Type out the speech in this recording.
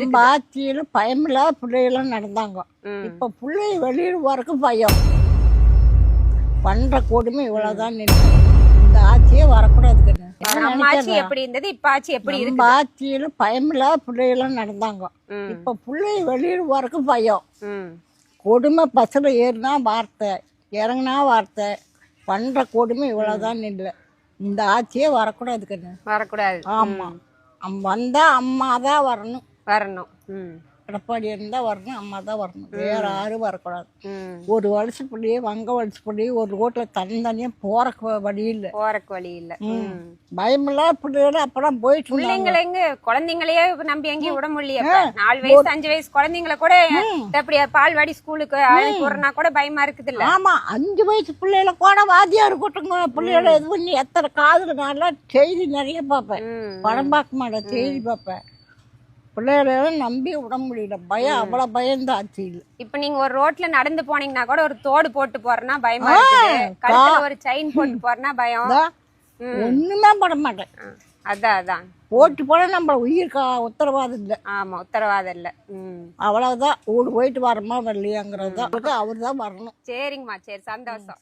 நம்ம ஆட்சியில் பயமில்லாத பிள்ளைகளும் நடந்தாங்க. இப்போ பிள்ளை வெளியில் வரக்கு பயம். பண்ற கொடுமை இவ்வளவுதான் நின்று. இந்த ஆட்சியே ஆட்சி எப்படி இருந்தது? இப்ப ஆட்சி எப்படி நம்ம ஆட்சியில் பயமில்லாத பிள்ளைகளும் நடந்தாங்க. இப்போ பிள்ளை வெளியில் வரக்கு பயம். கொடுமை பஸ்ஸில் ஏறினா வார்த்தை இறங்குனா வார்த்தை. பண்ற கொடுமை இவ்வளவுதான் நின்று. இந்த ஆட்சியே வரக்கூடாதுன்னு வரக்கூடாது. ஆமா. வந்தா அம்மா தான் வரணும். வரணும். ம். எடப்பாடி இருந்தா வரணும் அம்மா தான் வரணும். வேற யாரும் வரக்கூடாது. ஒரு பிள்ளையே வங்க பிள்ளையே ஒரு ரோட்டில் தனித்தனியாக போற வழி இல்லை. போறக்கு வழி இல்ல. ம். பயமில்லாத பிள்ளைகள அப்பெல்லாம் போயிட்டு பிள்ளைங்களை எங்க? குழந்தைங்களையே நம்பி எங்கேயும் விட முடியல. நாலு வயசு அஞ்சு வயசு குழந்தைங்களை கூட எப்படி பால்வாடி ஸ்கூலுக்கு அழைப்பு போறனா கூட பயமா இருக்குது இல்ல? ஆமா அஞ்சு வயசு பிள்ளைகள கூட வாத்தியார் கூட்டுங்க பிள்ளைகள இது பண்ணி எத்தனை காதுல நல்லா செய்தி நிறைய பார்ப்பேன். படம் பார்க்க மாட்டேன் செய்தி பார்ப்பேன். பிள்ளைகளெல்லாம் நம்பி விட முடியல. பயம் அவ்வளோ பயந்து ஆச்சு இல்லை இப்ப நீங்க ஒரு ரோட்ல நடந்து போனீங்கன்னா கூட ஒரு தோடு போட்டு போறனா பயமா இருக்குது. கழுத்துல ஒரு செயின் போட்டு போறனா பயம். ஒண்ணுமே பட மாட்டேன். அதான் அதான் போட்டு போனால் நம்ம உயிருக்கு உத்தரவாதம் இல்லை. ஆமா உத்தரவாதம் இல்ல. ம். அவ்வளவுதான். ஊடு போயிட்டு வரமா வரலையாங்கிறது தான் அவர் தான் வரணும். சரிங்கம்மா சரி சந்தோஷம்.